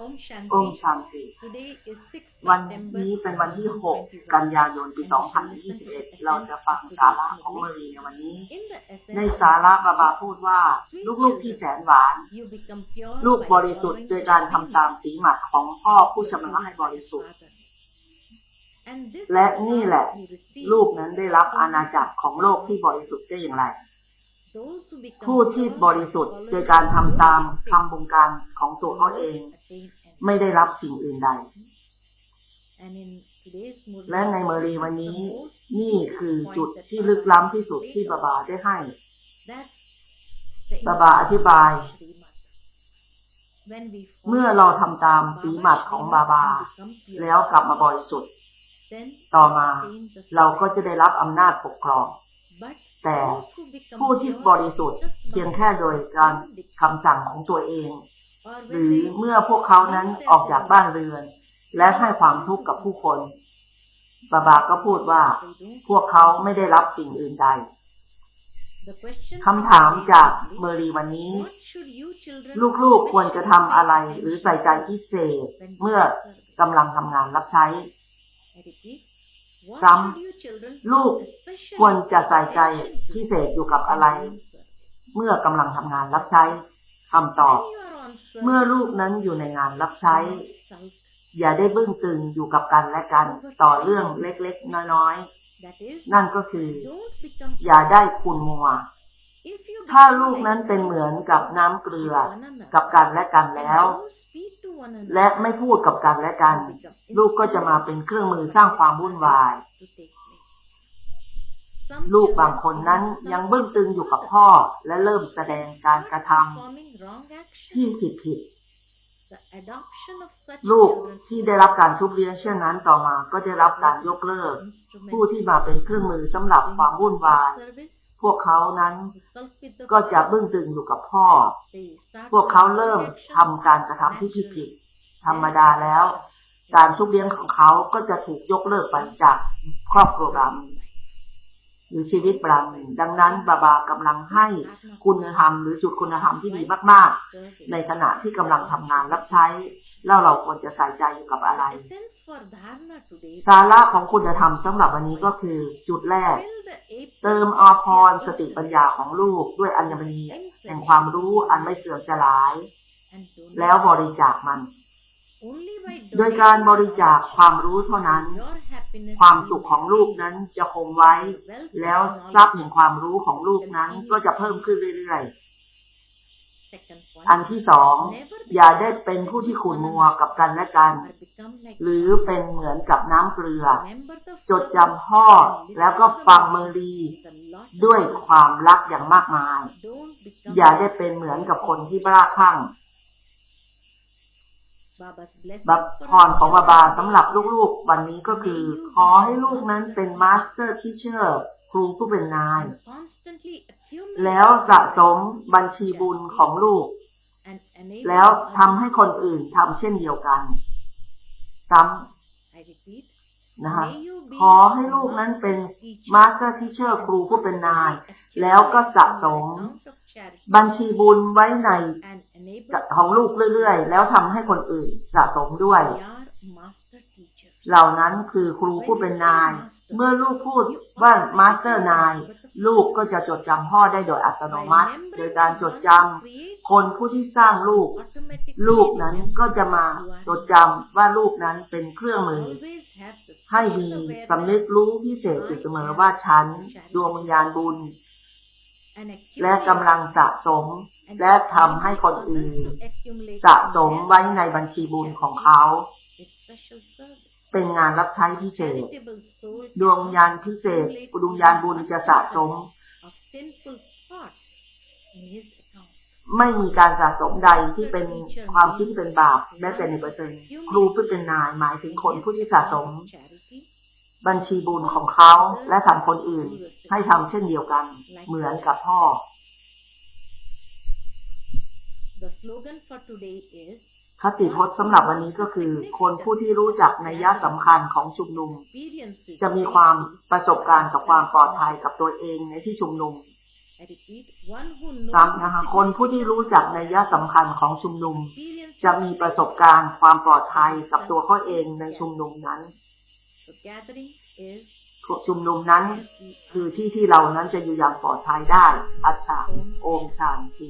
Om องค์ Shanti. ชันติ Today is 6วัน September นี้เป็นวันที่6 2021. กันยายน ปี 2021 เราจะฟังสาระของมารีในวันนี้ In the ใน essence สาระ of บาบา this, พูดว่า ลูกๆที่แสนหวาน you become pure ลูก by บริสุทธิ์ following โดย the การทำ Srimad ตามสีหมัดของพ่อผู้ชำระให้บริสุทธิ์ And this และ is นี่ how แหละ you receive ลูกนั้นได้รับอาณาจักรของโลกที่บริสุทธิ์ได้อย่างไร those who become ผู้ที่ pure บ by ริสุทธิ์ following โดยการทำตาม the คำบงการของตัวเขาเอง attain and ไม่ได้รับสิ่งอื่นใด And in today's Murli, และในเมรี this is วัน the นี้ most นี่ deepest คือ point จุด that ที่ Baba ลึก has ล้ำที่สุด explained ที่บาบาได้ให้ that the บาบาอธิบาย importance of Srimad. When we เมื่อ follow เราทำตามสี Baba's หมัดของบา Srimad บา and become pure, แล้วกลับมาบริสุทธิ์ then ต่อ we มา attain the เราก็ Srimad. จะได้รับอำนาจปกครอง But แต่ผู้ที่บริสุทธิ์เพียงแค่โดยการคำสั่งของตัวเอง หรือเมื่อพวกเขานั้นออกจากบ้านเรือน และให้ความทุกข์กับผู้คนบาบาก็พูดว่า พวกเขาไม่ได้รับสิ่งอื่นใดคำถามจากเมรีวันนี้ ลูกๆควรจะทำอะไรหรือใส่ใจพิเศษเมื่อกำลังทำงานรับใช้ ซ้ำ should you children ลูก especially ควรจะ pay ใส่ใจ attention to พิเศษอยู่กับอะไร when doing service? เมื่อกำลังทำงานรับใช้คำตอบ When you are on service, เมื่อลูกนั้นอยู่ในงานรับใช้ do not sulk. อย่าได้บึ้งตึงอยู่กับกันและกันต่อเรื่องเล็กๆ น้อย That is, ๆนั่นก็คือ don't become อย่าได้คุณมัว If you ถ้า become ลูก like นั้นเป็น salt เหมือนกับน้ำเกลือ with one another กับกันและกัน and แล้ว don't speak to one another, และไม่พูดกับกันและกัน you become ลูกก็จะมาเป็นเครื่องมือสร้างความวุ่นวาย to take place. Some ลูก children บางคนนั้น even ยัง sulk บึ้ง with ตึง the อยู่กับ father พ่อและเริ่มแสดง and การ start กระท performing wrong ำที่ actions. ผิดผิด ลูก children ที่ is ได้รับการทุบเลี้ยงเช่นนั้นต่อมาก็ได้รับการยกเลิก instrument ผู้ที่มาเป็นเครื่องมือสำหรับความวุ่นวาย service พวกเขานั้น who sulk with the ก็จะ father, บึ้งตึงอยู่กับพ่อ they start พวกเขา doing เริ่ม wrong actions ทำการกระทำที่ผิดผิด naturally. ๆธรรมดาแล้ว การทุบเลี้ยงของเขาก็จะถูกยกเลิกไปจากครอบครัวบรา หมีหรือชีวิตบราหมีดังนั้นบาบากำลังให้คุณธรรมหรือจุดคุณธรรมที่ดีมากๆ ในขณะที่กำลังทำงานรับใช้ แล้วเราควรจะใส่ใจอยู่กับอะไร The essence for dharana today สาระของคุณธรรมสำหรับวันนี้ก็คือจุดแรก fill the apron เติมอภรสติปัญญาของลูกด้วยอัญมณีแห่งความรู้อันไม่เสื่อมสลาย and donate แล้วบริจาคมัน only by โดยการ donating บริจาคความรู้เท่านั้น your happiness ความ will สุขของลูก maintain. นั้นจะคงไว้ Wealth แล้ว of ทรัพย์ knowledge แห่งความรู้ของลูกนั้นก็จะเพิ่มขึ้นเรื่อย Second point, ๆอันที่สอง never อย่า become ได้เป็นผู้ toxic ที่ with ขุ่น one มัว another กับกันและกัน or become like หรือ salt. เป็นเหมือนกับน้ำเกลือ Remember the จด father จำพ่อ and แล้ว listen ก็ to the ฟังเม Lord รี with a lot of ด้วย love. ความรักอย่างมากมาย Don't become อย่าได้ like เป็นเหมือนกับ lazy คนที่บ้าคลั่ง Baba's blessing บัพ for พร us ของบาบา children สำหรับ today ลูก is ๆวันนี้ก็คือ ขอให้ลูกนั้นเป็นมาสเตอร์ทิเชอร์ครูผู้เป็นนาย and constantly accumulate แล้วสะสมบัญชีบุญของลูก and enable แล้ว others ทำให้คนอื่น to do ทำเช่นเดียวกันซ้ I repeat ำนะคะ May you be ขอให้ลูกนั้นเป็น master มาสเตอร์ทิเชอร์ครูผู้เป็นนาย constantly แล้วก็สะสม accumulate amount of charity บัญชีบุญไว้ใน and enable ของลูก others to เรื่อยๆ แล้วทำให้คนอื่นสะสมด้วย We are master teachers เหล่านั้นคือครูผู้เป็นนาย เมื่อลูกพูดว่ามาสเตอร์นาย ลูกก็จะจดจำพ่อได้โดยอัตโนมัติ โดยการจดจำคนผู้ที่สร้างลูก automatically ลูกนั้น remember ก็จะมา you are จดจำว่าลูกนั้นเป็นเครื่องมือ always have the ให้ special มี awareness สำนึกรู้พิเศษอยู่เสมอว่าฉันดวงวิญญาณบุญ and และ accumulate กำลังสะสม and และทำให้คนอื่น others to accumulate สะสมไว้ในบัญชีบุญของเขา a special service เป็นงานรับใช้พิเศษ charitable soul ดวงวิญญาณพิเศษดวงวิญญาณบุญจะสะสม of sinful thoughts in his account ไม่มีการสะสมใดที่เป็นความคิดที่เป็นบาปแม้แต่ในเปอร์เซ็นต์ครูผู้เป็นนายหมายถึงคนผู้ที่สะสม charity บัญชีบุญของเขาและทำคนอื่น ให้ทำเช่นเดียวกัน เหมือนกับพ่อ the slogan for today is คติพจน์สำหรับวันนี้ก็คือ คนผู้ที่รู้จักในยยะสำคัญของชุมนุม experiences จะมีความประสบการณ์กับความปลอดภัยกับตัวเองในที่ชุมนุม I repeat, one who knows ซ้ำ the นะคะคนผู้ที่รู้จักในยยะ significance of สำคัญของชุมนุม experiences จะมีประสบการณ์ความปลอดภัยกับตัวเขาเองในชุมนุมนั้น So gathering is ชุมนุมนั้น where we คือ are ที่ที่เรานั้นจะอยู่อย่างปลอดภัยได้ อัจฉาโอมชานติ